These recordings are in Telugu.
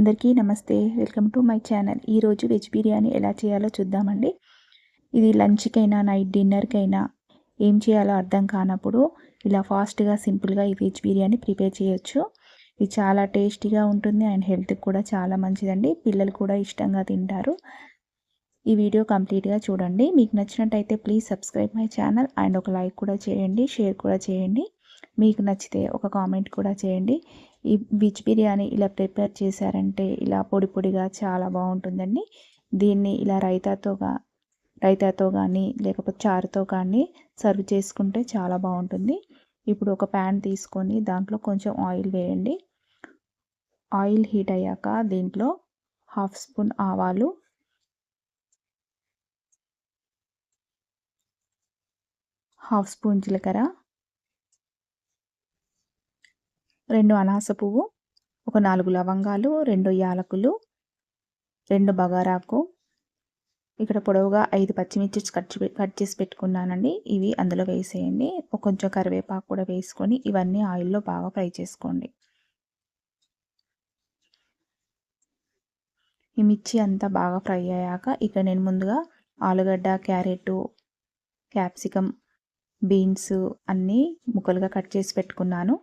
అందరికీ నమస్తే. Welcome to my channel. ఈరోజు వెజ్ బిర్యానీ ఎలా చేయాలో చూద్దామండి. ఇది లంచ్కైనా నైట్ డిన్నర్కైనా ఏం చేయాలో అర్థం కానప్పుడు ఇలా ఫాస్ట్గా సింపుల్గా ఈ వెజ్ బిర్యానీ ప్రిపేర్ చేయొచ్చు. ఇది చాలా టేస్టీగా ఉంటుంది అండ్ హెల్త్కి కూడా చాలా మంచిదండి. పిల్లలు కూడా ఇష్టంగా తింటారు. ఈ వీడియో కంప్లీట్గా చూడండి. మీకు నచ్చినట్టయితే please subscribe my channel and ఒక లైక్ కూడా చేయండి షేర్ కూడా చేయండి. మీకు నచ్చితే ఒక కామెంట్ కూడా చేయండి. ఈ వెజ్ బిర్యానీ ఇలా ప్రిపేర్ చేశారంటే ఇలా పొడి పొడిగా చాలా బాగుంటుందండి. దీన్ని ఇలా రైతాతోగా రైతాతో కానీ లేకపోతే చారుతో కానీ సర్వ్ చేసుకుంటే చాలా బాగుంటుంది. ఇప్పుడు ఒక ప్యాన్ తీసుకొని దాంట్లో కొంచెం ఆయిల్ వేయండి. ఆయిల్ హీట్ అయ్యాక దీంట్లో హాఫ్ స్పూన్ ఆవాలు హాఫ్ స్పూన్ జీలకర్ర రెండు అనాస పువ్వు ఒక నాలుగు లవంగాలు రెండు యాలకులు రెండు బగారాకు. ఇక్కడ పొడవుగా ఐదు పచ్చిమిర్చి కట్ కట్ చేసి పెట్టుకున్నానండి. ఇవి అందులో వేసేయండి. కొంచెం కరివేపాకు కూడా వేసుకొని ఇవన్నీ ఆయిల్లో బాగా ఫ్రై చేసుకోండి. ఈ మిర్చి అంతా బాగా ఫ్రై అయ్యాక ఇక్కడ నేను ముందుగా ఆలుగడ్డ క్యారెట్ క్యాప్సికమ్ బీన్స్ అన్నీ ముక్కలుగా కట్ చేసి పెట్టుకున్నాను.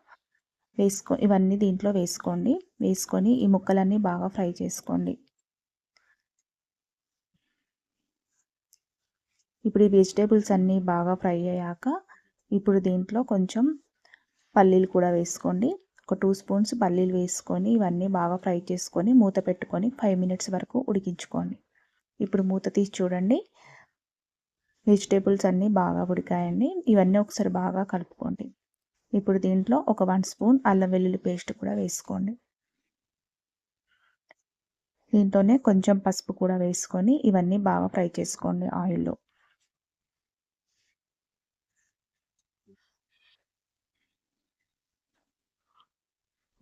వేసుకో ఇవన్నీ దీంట్లో వేసుకోండి. వేసుకొని ఈ ముక్కలన్నీ బాగా ఫ్రై చేసుకోండి. ఇప్పుడు ఈ వెజిటేబుల్స్ అన్నీ బాగా ఫ్రై అయ్యాక ఇప్పుడు దీంట్లో కొంచెం పల్లీలు కూడా వేసుకోండి. ఒక టూ స్పూన్స్ పల్లీలు వేసుకొని ఇవన్నీ బాగా ఫ్రై చేసుకొని మూత పెట్టుకొని ఫైవ్ మినిట్స్ వరకు ఉడికించుకోండి. ఇప్పుడు మూత తీసి చూడండి. వెజిటేబుల్స్ అన్నీ బాగా ఉడికాయండి. ఇవన్నీ ఒకసారి బాగా కలుపుకోండి. ఇప్పుడు దీంట్లో ఒక వన్ స్పూన్ అల్లం వెల్లుల్లి పేస్ట్ కూడా వేసుకోండి. దీంట్లోనే కొంచెం పసుపు కూడా వేసుకొని ఇవన్నీ బాగా ఫ్రై చేసుకోండి ఆయిల్లో.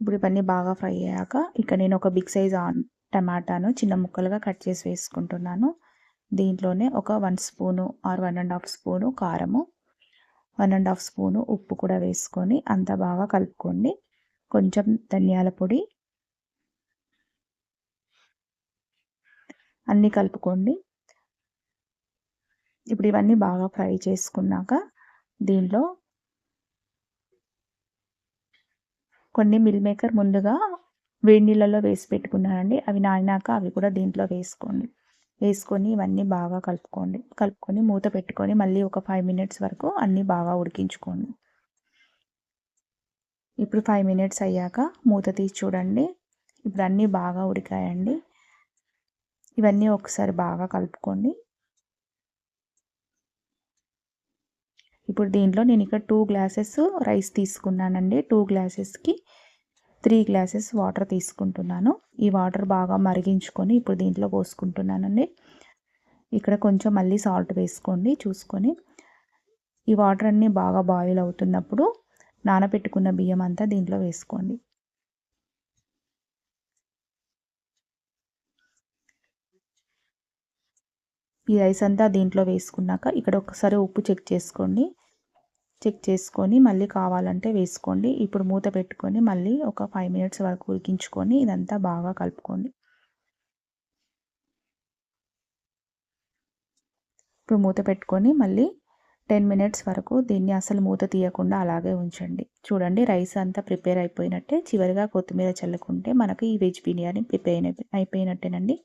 ఇప్పుడు ఇవన్నీ బాగా ఫ్రై అయ్యాక ఇక్కడ నేను ఒక బిగ్ సైజ్ ఆన్ టమాటాను చిన్న ముక్కలుగా కట్ చేసి వేసుకుంటున్నాను. దీంట్లోనే ఒక one spoon or one and half spoon కారము వన్ అండ్ హాఫ్ స్పూను ఉప్పు కూడా వేసుకొని అంత బాగా కలుపుకోండి. కొంచెం ధనియాల పొడి. అన్నీ కలుపుకోండి. ఇప్పుడు ఇవన్నీ బాగా ఫ్రై చేసుకున్నాక దీనిలో కొన్ని మిల్ మేకర్ ముందుగా వేడి నీళ్ళలో వేసి పెట్టుకున్నానండి. అవి నానినాక అవి కూడా దీంట్లో వేసుకోండి. వేసుకొని ఇవన్నీ బాగా కలుపుకోండి. కలుపుకొని మూత పెట్టుకొని మళ్ళీ ఒక ఫైవ్ మినిట్స్ వరకు అన్నీ బాగా ఉడికించుకోండి. ఇప్పుడు ఫైవ్ మినిట్స్ అయ్యాక మూత తీసి చూడండి. ఇప్పుడు అన్నీ బాగా ఉడికాయండి. ఇవన్నీ ఒకసారి బాగా కలుపుకోండి. ఇప్పుడు దీంట్లో నేను ఇక్కడ టూ గ్లాసెస్ రైస్ తీసుకున్నానండి. టూ గ్లాసెస్కి త్రీ గ్లాసెస్ వాటర్ తీసుకుంటున్నాను. ఈ వాటర్ బాగా మరిగించుకొని ఇప్పుడు దీంట్లో పోసుకుంటున్నానండి. ఇక్కడ కొంచెం మళ్ళీ సాల్ట్ వేసుకోండి చూసుకొని. ఈ వాటర్ అన్నీ బాగా బాయిల్ అవుతున్నప్పుడు నానబెట్టుకున్న బియ్యం అంతా దీంట్లో వేసుకోండి. ఈ రైస్ అంతా దీంట్లో వేసుకున్నాక ఇక్కడ ఒకసారి ఉప్పు చెక్ చేసుకోండి. చెక్ చేసుకొని మళ్ళీ కావాలంటే వేసుకోండి. ఇప్పుడు మూత పెట్టుకొని మళ్ళీ ఒక ఫైవ్ మినిట్స్ వరకు ఉడికించుకొని ఇదంతా బాగా కలుపుకోండి. ఇప్పుడు మూత పెట్టుకొని మళ్ళీ టెన్ మినిట్స్ వరకు దీన్ని అసలు మూత తీయకుండా అలాగే ఉంచండి. చూడండి రైస్ అంతా ప్రిపేర్ అయిపోయినట్టే. చివరిగా కొత్తిమీర చల్లుకుంటే మనకు ఈ వెజ్ బిర్యానీ ప్రిపేర్ అయిపోయినట్టేనండి.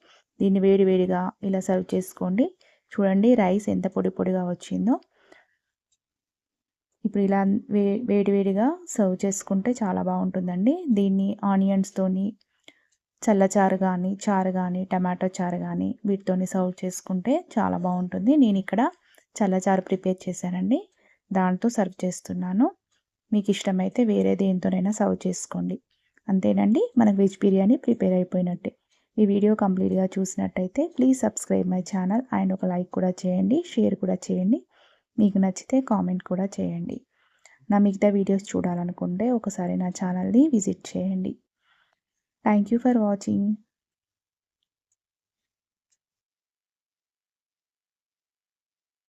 దీన్ని వేడి వేడిగా ఇలా సర్వ్ చేసుకోండి. చూడండి రైస్ ఎంత పొడి పొడిగా వచ్చిందో. ఇప్పుడు ఇలా వే వేడివేడిగా సర్వ్ చేసుకుంటే చాలా బాగుంటుందండి. దీన్ని ఆనియన్స్తోని చల్లచారు కానీ చారు కానీ టమాటో చారు కానీ వీటితోని సర్వ్ చేసుకుంటే చాలా బాగుంటుంది. నేను ఇక్కడ చల్లచారు ప్రిపేర్ చేశానండి. దాంతో సర్వ్ చేస్తున్నాను. మీకు ఇష్టమైతే వేరే దేనితోనైనా సర్వ్ చేసుకోండి. అంతేనండి. మనకు వెజ్ బిర్యానీ ప్రిపేర్ అయిపోయినట్టే. ఈ వీడియో కంప్లీట్గా చూసినట్టయితే please subscribe my channel and ఒక లైక్ కూడా చేయండి షేర్ కూడా చేయండి. మీకు నచ్చితే కామెంట్ కూడా చేయండి. నా మిగతా వీడియోస్ చూడాలనుకుంటే ఒకసారి నా ఛానల్ని విజిట్ చేయండి. Thank you for watching